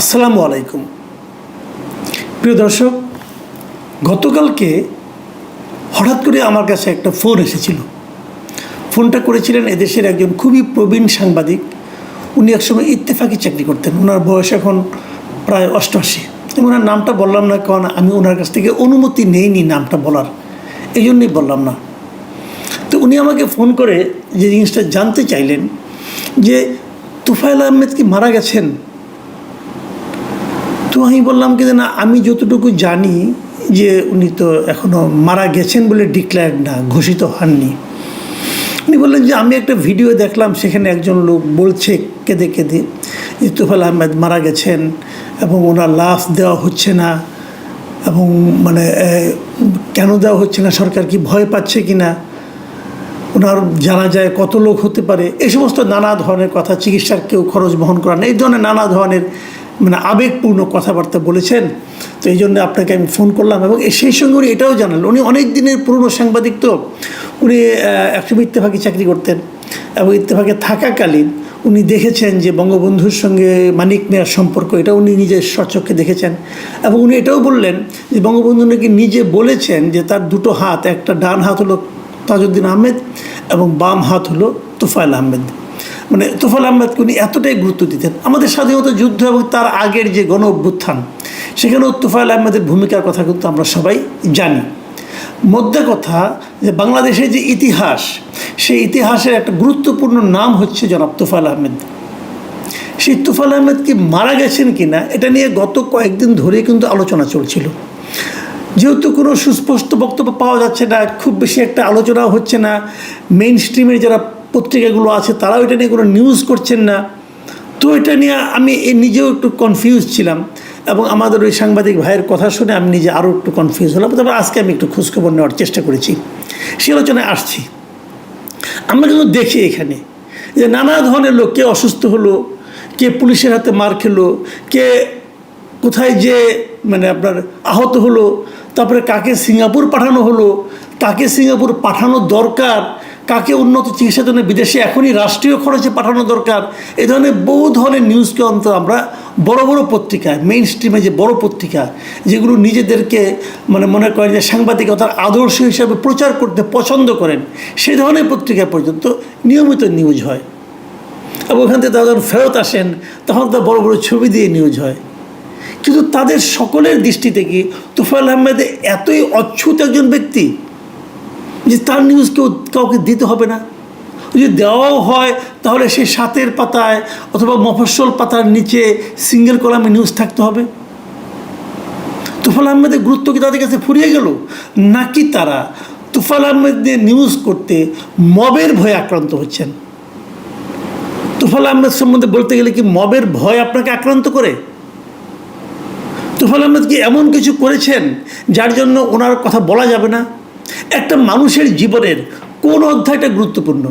আসসালামু আলাইকুম। প্রিয় দর্শক, গতকালকে হঠাৎ করে আমার কাছে একটা ফোন এসেছিল। ফোনটা করেছিলেন এদেশের একজন খুবই প্রবীণ সাংবাদিক। উনি একসময় ইত্তেফাকি চাকরি করতেন। ওনার বয়স এখন প্রায় অষ্টআশি। ওনার নামটা বললাম না কারণ আমি ওনার কাছ থেকে অনুমতি নেইনি নামটা বলার। এই জন্যই বললাম না। তো উনি আমাকে ফোন করে যে জিনিসটা জানতে চাইলেন যে তুফাইল আহমেদ কি মারা গেছেন? তো আমি বললাম কি যে না, আমি যতটুকু জানি যে উনি তো এখনও মারা গেছেন বলে ডিক্লেয়ার্ড না, ঘোষিত হননি। উনি বললেন যে, আমি একটা ভিডিও দেখলাম, সেখানে একজন লোক বলছে কেঁদে কেঁদে যে আহমেদ মারা গেছেন এবং ওনার লাশ দেওয়া হচ্ছে না এবং মানে কেন দেওয়া হচ্ছে না, সরকার কি ভয় পাচ্ছে কি না, ওনার জানা যায় কত লোক হতে পারে এই সমস্ত নানা ধরনের কথা, চিকিৎসার কেউ খরচ বহন করান এই ধরনের নানা ধরনের মানে আবেগপূর্ণ কথাবার্তা বলেছেন। তো এই জন্য আপনাকে আমি ফোন করলাম এবং সেই সঙ্গে উনি এটাও জানালেন। উনি অনেক দিনের পুরনো সাংবাদিক তো। উনি একসময় ইত্তেফাকে চাকরি করতেন এবং ইত্তেফাকে থাকাকালীন উনি দেখেছেন যে বঙ্গবন্ধুর সঙ্গে মানিক মিয়ার সম্পর্ক এটা উনি নিজের স্বচক্ষে দেখেছেন। এবং উনি এটাও বললেন যে বঙ্গবন্ধু নাকি নিজে বলেছেন যে তার দুটো হাত, একটা ডান হাত হলো তাজউদ্দিন আহমেদ এবং বাম হাত হলো তোফায়েল আহমেদ। মানে তোফায়েল আহমেদকে উনি এতটাই গুরুত্ব দিতেন। আমাদের স্বাধীনতা যুদ্ধ এবং তার আগের যে গণ অভ্যুত্থান, সেখানেও তোফায়েল আহমেদের ভূমিকার কথা কিন্তু আমরা সবাই জানি। মধ্যে কথা যে বাংলাদেশের যে ইতিহাস, সেই ইতিহাসের একটা গুরুত্বপূর্ণ নাম হচ্ছে জনাব তোফায়েল আহমেদ। সেই তুফাল আহমেদ কি মারা গেছেন কি না এটা নিয়ে গত কয়েকদিন ধরে কিন্তু আলোচনা চলছিল। যেহেতু কোনো সুস্পষ্ট বক্তব্য পাওয়া যাচ্ছে না, খুব বেশি একটা আলোচনাও হচ্ছে না মেইন স্ট্রিমের যারা পত্রিকাগুলো আছে, তারাও এটা নিয়ে কোনো নিউজ করছেন না। তো এটা নিয়ে আমি নিজেও একটু কনফিউজ ছিলাম এবং আমাদের ওই সাংবাদিক ভাইয়ের কথা শুনে আমি নিজে আরও একটু কনফিউজ হলাম। তারপর আজকে আমি একটু খোঁজখবর নেওয়ার চেষ্টা করেছি। সে আলোচনায় আসছি। আমরা কিন্তু দেখি এখানে যে নানা ধরনের লোক, কে অসুস্থ হলো, কে পুলিশের হাতে মার খেলো, কে কোথায় যে মানে আপনার আহত হলো, তারপরে কাকে সিঙ্গাপুর পাঠানো হলো, কাকে সিঙ্গাপুর পাঠানো দরকার কাকে উন্নত চিকিৎসার জন্য বিদেশে এখনই রাষ্ট্রীয় খরচে পাঠানো দরকার? এই ধরনের বহু ধরনের নিউজকে অন্তত আমরা বড় বড় পত্রিকায় মেইন স্ট্রিমে যে বড় পত্রিকা, যেগুলো নিজেদেরকে মানে মনে করেন যে সাংবাদিকতার আদর্শ হিসাবে প্রচার করতে পছন্দ করেন, সে ধরনের পত্রিকা পর্যন্ত নিয়মিত নিউজ হয়। এবং ওখান থেকে তারা যখন ফেরত আসেন, তখন তো বড় বড় ছবি দিয়ে নিউজ হয়। কিন্তু তাদের সকলের দৃষ্টিতে কি তুফাইল আহমেদ এতই অচ্ছুত একজন ব্যক্তি? যে তার নিউজ কেউ কাউকে দিতে হবে না। যদি দেওয়াও হয়, তাহলে সেই সাতের পাতায় অথবা মফস্বল পাতার নিচে সিঙ্গেল কলামে নিউজ থাকতে হবে। তুফাল আহমেদের গুরুত্ব কি তাদের কাছে ফুরিয়ে গেল? নাকি তারা তুফাল আহমেদদের নিউজ করতে মবের ভয়ে আক্রান্ত হচ্ছেন? তুফাল আহমেদ সম্বন্ধে বলতে গেলে কি মবের ভয় আপনাকে আক্রান্ত করে? তুফাল আহমেদ কি এমন কিছু করেছেন যার জন্য ওনার কথা বলা যাবে না? একটা মানুষের জীবনের কোন অধ্যায়টা গুরুত্বপূর্ণ?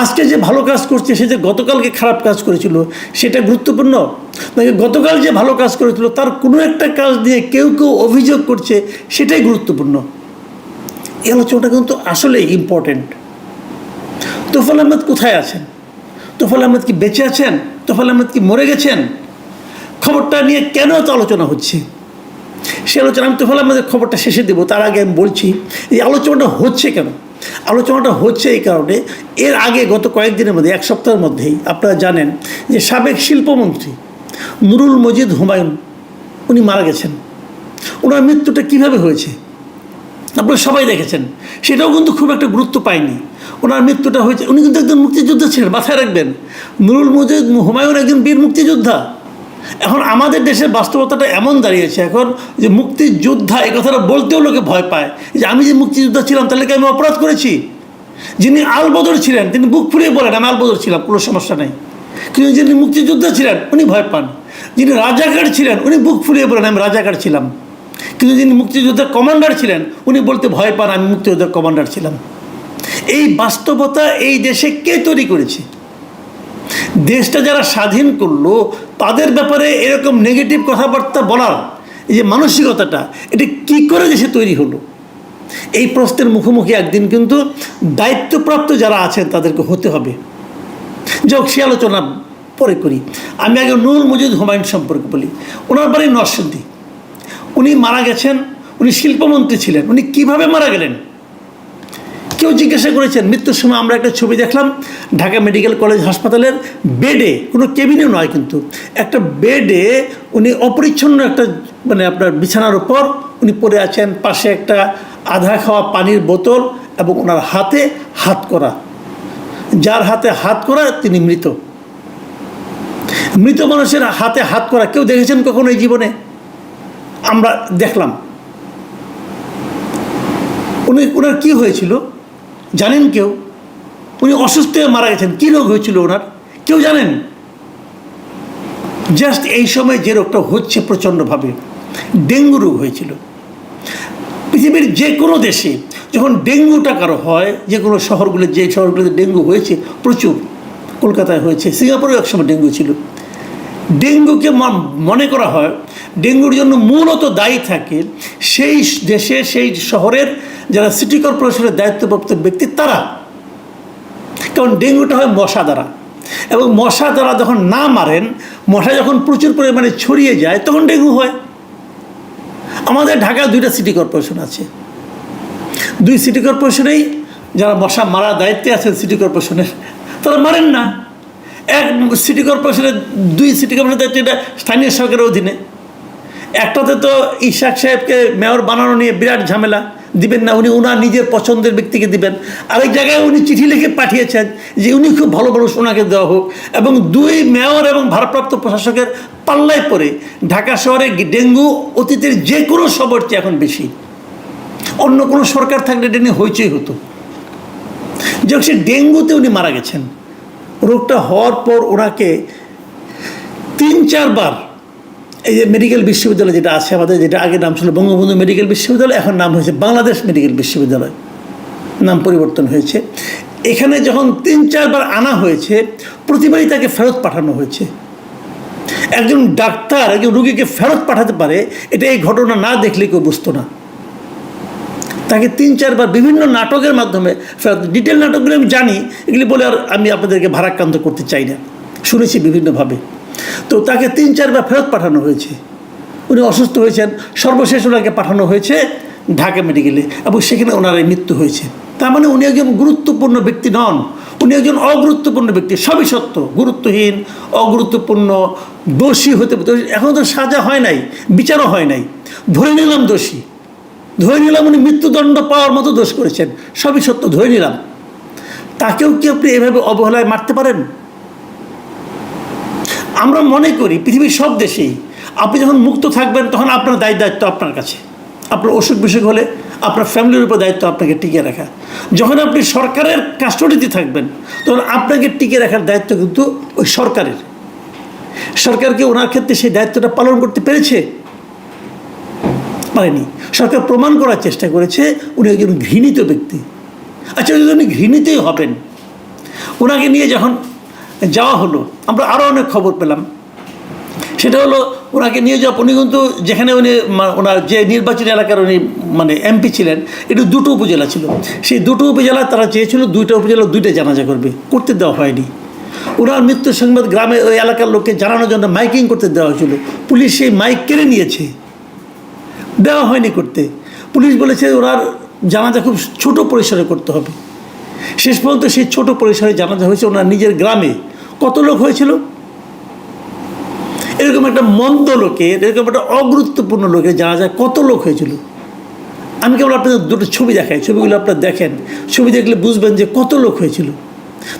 আজকে যে ভালো কাজ করছে, সে যে গতকালকে খারাপ কাজ করেছিল, সেটা গুরুত্বপূর্ণ? নাকি গতকাল যে ভালো কাজ করেছিল, তার কোনো একটা কাজ দিয়ে কেউ কেউ অভিযোগ করছে, সেটাই গুরুত্বপূর্ণ? এই আলোচনাটা কিন্তু আসলে ইম্পর্টেন্ট তোফাল আহমেদ কোথায় আছেন? তোফাল আহমেদ কি বেঁচে আছেন? তোফাল আহমেদ কি মরে গেছেন? খবরটা নিয়ে কেন এত আলোচনা হচ্ছে? সে আলোচনা, আমি তোফাল আমাদের খবরটা শেষে দেবো, তার আগে আমি বলছি, এই আলোচনাটা হচ্ছে কেন? আলোচনাটা হচ্ছে এই কারণে, এর আগে গত কয়েকদিনের মধ্যে, এক সপ্তাহের মধ্যেই, আপনারা জানেন যে সাবেক শিল্পমন্ত্রী নুরুল মজিদ হুমায়ুন, উনি মারা গেছেন। ওনার মৃত্যুটা কীভাবে হয়েছে? আপনারা সবাই দেখেছেন। সেটাও কিন্তু খুব একটা গুরুত্ব পায়নি। ওনার মৃত্যুটা হয়েছে, উনি কিন্তু একজন মুক্তিযোদ্ধা ছিলেন, মাথায় রাখবেন। নুরুল মজিদ হুমায়ুন একজন বীর মুক্তিযোদ্ধা। এখন আমাদের দেশের বাস্তবতাটা এমন দাঁড়িয়েছে এখন যে মুক্তিযোদ্ধা এই কথাটা বলতেও লোকে ভয় পায়। যে আমি যে মুক্তিযোদ্ধা ছিলাম তাহলে কি আমি অপরাধ করেছি। যিনি আলবদর ছিলেন, তিনি বুক ফুলিয়ে বলেন, আমি আলবদর ছিলাম, কোনো সমস্যা নেই। কিন্তু যিনি মুক্তিযোদ্ধা ছিলেন, উনি ভয় পান। যিনি রাজাকার ছিলেন, উনি বুক ফুলিয়ে বলেন, আমি রাজাকার ছিলাম। কিন্তু যিনি মুক্তিযোদ্ধার কমান্ডার ছিলেন, উনি বলতে ভয় পান, আমি মুক্তিযোদ্ধার কমান্ডার ছিলাম। এই বাস্তবতা এই দেশে কে তৈরি করেছে? দেশটা যারা স্বাধীন করল, তাদের ব্যাপারে এরকম নেগেটিভ কথাবার্তা বলার এই যে মানসিকতাটা, এটা কী করে দেশে তৈরি হলো? এই প্রশ্নের মুখোমুখি একদিন কিন্তু দায়িত্বপ্রাপ্ত যারা আছেন, তাদেরকে হতে হবে। যাক সে আলোচনা পরে করি। আমি আগে নুরুল মজিদ হুমায়ুন সম্পর্কে বলি। ওনার বাড়ি নরসিংদী। উনি মারা গেছেন, উনি শিল্পমন্ত্রী ছিলেন। উনি কীভাবে মারা গেলেন? কেউ জিজ্ঞাসা করেছেন, মৃত্যুর সময় আমরা একটা ছবি দেখলাম, ঢাকা মেডিকেল কলেজ হাসপাতালের বেডে কোনো কেবিনে নয় কিন্তু, একটা বেডে উনি অপরিচ্ছন্ন একটা মানে আপনার বিছানার উপর উনি পড়ে আছেন, পাশে একটা আধা খাওয়া পানির বোতল এবং ওনার হাতে হাত করা। যার হাতে হাত করা, তিনি মৃত। মৃত মানুষের হাতে হাত করা কেউ দেখেছেন কখনো এই জীবনে? আমরা দেখলাম। উনি ওনার কি হয়েছিল? জানেন কেউ? উনি অসুস্থ হয়ে মারা গেছেন। কী রোগ হয়েছিল ওনার? কেউ জানেন? জাস্ট এই সময় যে রোগটা হচ্ছে প্রচণ্ডভাবে, ডেঙ্গু রোগ হয়েছিল। পৃথিবীর যে কোনো দেশে যখন ডেঙ্গুটা কারও হয় যে কোনো শহরগুলো, যে শহরগুলোতে ডেঙ্গু হয়েছে প্রচুর, কলকাতায় হয়েছে সিঙ্গাপুরেও একসময় ডেঙ্গু ছিল। ডেঙ্গুকে মনে করা হয়, ডেঙ্গুর জন্য মূলত দায়ী থাকে সেই দেশে, সেই শহরের যারা সিটি কর্পোরেশনের দায়িত্বপ্রাপ্ত ব্যক্তি, তারা। কারণ ডেঙ্গুটা হয় মশা দ্বারা। এবং মশা দ্বারা যখন না মারেন, মশা যখন প্রচুর পরিমাণে ছড়িয়ে যায়, তখন ডেঙ্গু হয়। আমাদের ঢাকায় দুইটা সিটি কর্পোরেশন আছে। দুই সিটি কর্পোরেশনেই যারা মশা মারার দায়িত্বে আছেন সিটি কর্পোরেশনের, তারা মারেন না। এক সিটি কর্পোরেশনের দুই সিটি কর্পোরেশনের দায়িত্ব এটা স্থানীয় সরকারের অধীনে। একটাতে তো ইশাক সাহেবকে মেয়র বানানো নিয়ে বিরাট ঝামেলা। দিবেন না, উনি ওনার নিজের পছন্দের ব্যক্তিকে দিবেন। আরেক জায়গায় উনি চিঠি লিখে পাঠিয়েছেন যে উনি খুব ভালো মানুষ ওনাকে দেওয়া হোক এবং দুই মেয়র এবং ভারপ্রাপ্ত প্রশাসকের পাল্লায় পড়ে ঢাকা শহরে ডেঙ্গু অতীতের যে কোনো সবর চেয়ে এখন বেশি। অন্য কোনো সরকার থাকলে এটা নিয়ে হইচই হতো। যখন সে ডেঙ্গুতে উনি মারা গেছেন। রোগটা হওয়ার পর ওনাকে তিন চারবার এই যে মেডিকেল বিশ্ববিদ্যালয় যেটা আছে আমাদের, যেটা আগে নাম ছিল বঙ্গবন্ধু মেডিকেল বিশ্ববিদ্যালয়, এখন নাম হয়েছে বাংলাদেশ মেডিকেল বিশ্ববিদ্যালয়। নাম পরিবর্তন হয়েছে। এখানে যখন তিন, চারবার আনা হয়েছে, প্রতিবারই তাকে ফেরত পাঠানো হয়েছে। একজন ডাক্তার, একজন রুগীকে ফেরত পাঠাতে পারে, এটা এই ঘটনা না দেখলে কেউ বুঝতো না। তাকে তিন, চারবার বিভিন্ন নাটকের মাধ্যমে ফেরত ডিটেল নাটকগুলো আমি জানি, এগুলি বলে আর আমি আপনাদেরকে ভারাক্রান্ত করতে চাই না। শুনেছি বিভিন্নভাবে। তো তাকে তিন, চারবার ফেরত পাঠানো হয়েছে। উনি অসুস্থ হয়েছেন, সর্বশেষ ওনাকে পাঠানো হয়েছে ঢাকা মেডিকেলে এবং সেখানে ওনার মৃত্যু হয়েছে। তার মানে উনি একজন গুরুত্বপূর্ণ ব্যক্তি নন। উনি একজন অগুরুত্বপূর্ণ ব্যক্তি, সবই সত্য, গুরুত্বহীন, অগুরুত্বপূর্ণ, দোষী হতে এখন তো সাজা হয় নাই, বিচারও হয় নাই। ধরে নিলাম দোষী। ধরে নিলাম উনি মৃত্যুদণ্ড পাওয়ার মতো দোষ করেছেন, সবই সত্য, ধরে নিলাম। তাকেও কি আপনি এভাবে অবহেলায় মারতে পারেন? আমরা মনে করি পৃথিবীর সব দেশেই আপনি যখন মুক্ত থাকবেন, তখন আপনার দায় দায়িত্ব আপনার কাছে। আপনার অসুখ বিসুখ হলে আপনার ফ্যামিলির উপর দায়িত্ব আপনাকে টিকে রাখা। যখন আপনি সরকারের কাস্টডিতে থাকবেন, তখন আপনাকে টিকে রাখার দায়িত্ব কিন্তু ওই সরকারের। সরকারকে ওনার ক্ষেত্রে সেই দায়িত্বটা পালন করতে পেরেছে? পারেনি। সরকার প্রমাণ করার চেষ্টা করেছে, উনি একজন ঘৃণিত ব্যক্তি। আচ্ছা উনি ঘৃণিতই হবেন ওনাকে নিয়ে যখন যাওয়া হলো। আমরা আরও অনেক খবর পেলাম। সেটা হলো ওনাকে নিয়ে যাওয়া উনি কিন্তু যেখানে উনি ওনার যে নির্বাচনী এলাকার উনি মানে এমপি ছিলেন, এটা দুটো উপজেলা ছিল। সেই দুটো উপজেলা তারা চেয়েছিল দুইটা উপজেলা দুইটা জানাজা করবে, করতে দেওয়া হয়নি। ওনার মৃত্যু সংবাদ গ্রামে ওই এলাকার লোককে জানানোর জন্য মাইকিং করতে দেওয়া হয়েছিল। পুলিশ সেই মাইক কেড়ে নিয়েছে। দেওয়া হয়নি করতে। পুলিশ বলেছে ওনার জানাজা খুব ছোট পরিসরে করতে হবে। শেষ পর্যন্ত সেই ছোট পরিসরে জানাজা হয়েছে, ওনার নিজের গ্রামে। কত লোক হয়েছিল? এরকম একটা মন্দ লোকের, এরকম একটা অগুরুত্বপূর্ণ লোকের জানাজা কত লোক হয়েছিল? আমি কেবল আপনাদের দুটো ছবি দেখাই, ছবিগুলো আপনারা দেখেন। ছবি দেখলে বুঝবেন যে কত লোক হয়েছিল।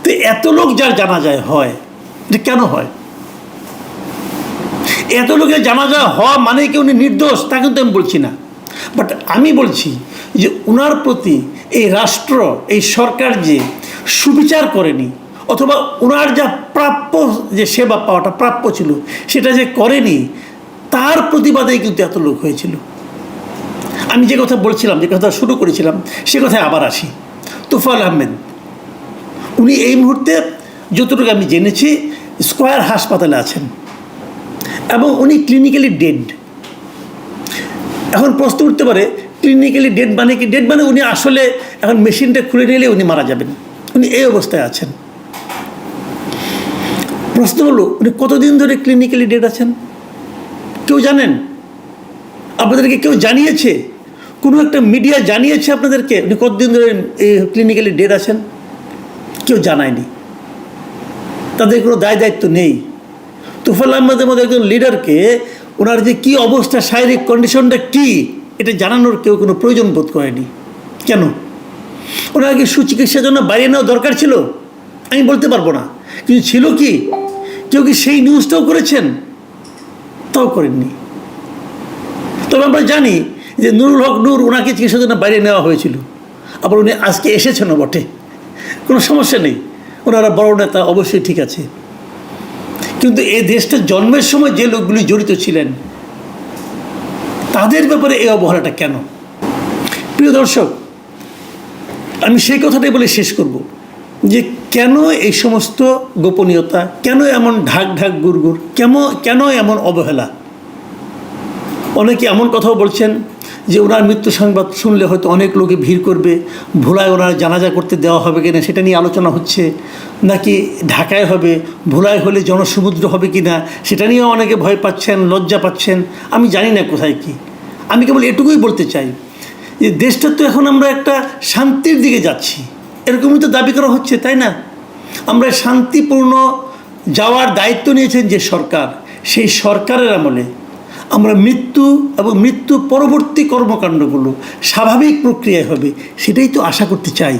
তো এত লোক যার জানাজায় হয়, এটা কেন হয়? এত লোকের জানাজা হওয়া মানে কি উনি নির্দোষ? তা কিন্তু আমি বলছি না। বাট আমি বলছি যে ওনার প্রতি এই রাষ্ট্র, এই সরকার যে সুবিচার করেনি, অথবা ওনার যা প্রাপ্য যে সেবা পাওয়াটা প্রাপ্য ছিল, সেটা যে করেনি, তার প্রতিবাদেই কিন্তু এত লোক হয়েছিল। আমি যে কথা বলছিলাম, যে কথা শুরু করেছিলাম, সে কথায় আবার আসি। তুফাল আহমেদ, উনি এই মুহূর্তে যতটুকু আমি জেনেছি, স্কোয়ার হাসপাতালে আছেন। এবং উনি ক্লিনিক্যালি ডেড এখন প্রশ্ন উঠতে পারে ক্লিনিক্যালি ডেড মানে কি? ডেড মানে উনি আসলে এখন মেশিনটা খুলে নিলে উনি মারা যাবেন। উনি এই অবস্থায় আছেন। প্রশ্ন হলো, উনি কতদিন ধরে ক্লিনিক্যালি ডেট আছেন? কেউ জানেন? আপনাদেরকে কেউ জানিয়েছে? কোনো একটা মিডিয়া জানিয়েছে আপনাদেরকে উনি কতদিন ধরে ক্লিনিক্যালি ডেট আছেন? কেউ জানায়নি। তাদের কোনো দায় দায়িত্ব নেই। তুফাল আহমেদের মতো একজন লিডারকে ওনার যে কী অবস্থা, শারীরিক কন্ডিশনটা কী? এটা জানানোর কেউ কোনো প্রয়োজন বোধ করেনি। কেন? ওনার কি সুচিকিৎসার জন্য বাইরে নেওয়া দরকার ছিল। আমি বলতে পারব না। কিন্তু ছিল কি? কেউ কি সেই নিউজটাও করেছেন? তাও করেননি। তবে আমরা জানি যে নুরুল হক নূর ওনাকে চিকিৎসার জন্য বাইরে নেওয়া হয়েছিল। আবার উনি আজকে এসেছেন বটে। কোনো সমস্যা নেই। ওনারা বড় নেতা, অবশ্যই ঠিক আছে। কিন্তু এ দেশটা জন্মের সময় যে লোকগুলি জড়িত ছিলেন তাদের ব্যাপারে এই অবহেলাটা কেন? প্রিয় দর্শক, আমি সেই কথাটাই বলে শেষ করব যে কেন এই সমস্ত গোপনীয়তা, কেন এমন ঢাক ঢাক গুড় কেন কেন এমন অবহেলা? অনেকে এমন কথাও বলছেন যে ওনার মৃত্যু সংবাদ শুনলে হয়তো অনেক লোকে ভিড় করবে, ভোলায় ওনার জানাজা করতে দেওয়া হবে কিনা সেটা নিয়ে আলোচনা হচ্ছে, নাকি ঢাকায় হবে, ভোলায় হলে জনসমুদ্র হবে কি না সেটা নিয়েও অনেকে ভয় পাচ্ছেন, লজ্জা পাচ্ছেন, আমি জানি না কোথায় কি। আমি কেবল এটুকুই বলতে চাই যে দেশটা তো এখন আমরা একটা শান্তির দিকে যাচ্ছি, এরকমই তো দাবি করা হচ্ছে, তাই না? আমরা শান্তিপূর্ণ যাওয়ার দায়িত্ব নিয়েছেন যে সরকার, সেই সরকারের আমলে আমরা মৃত্যু এবং মৃত্যু পরবর্তী কর্মকাণ্ডগুলো স্বাভাবিক প্রক্রিয়ায় হবে সেটাই তো আশা করতে চাই।